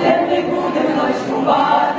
Де ти будеш ночувати?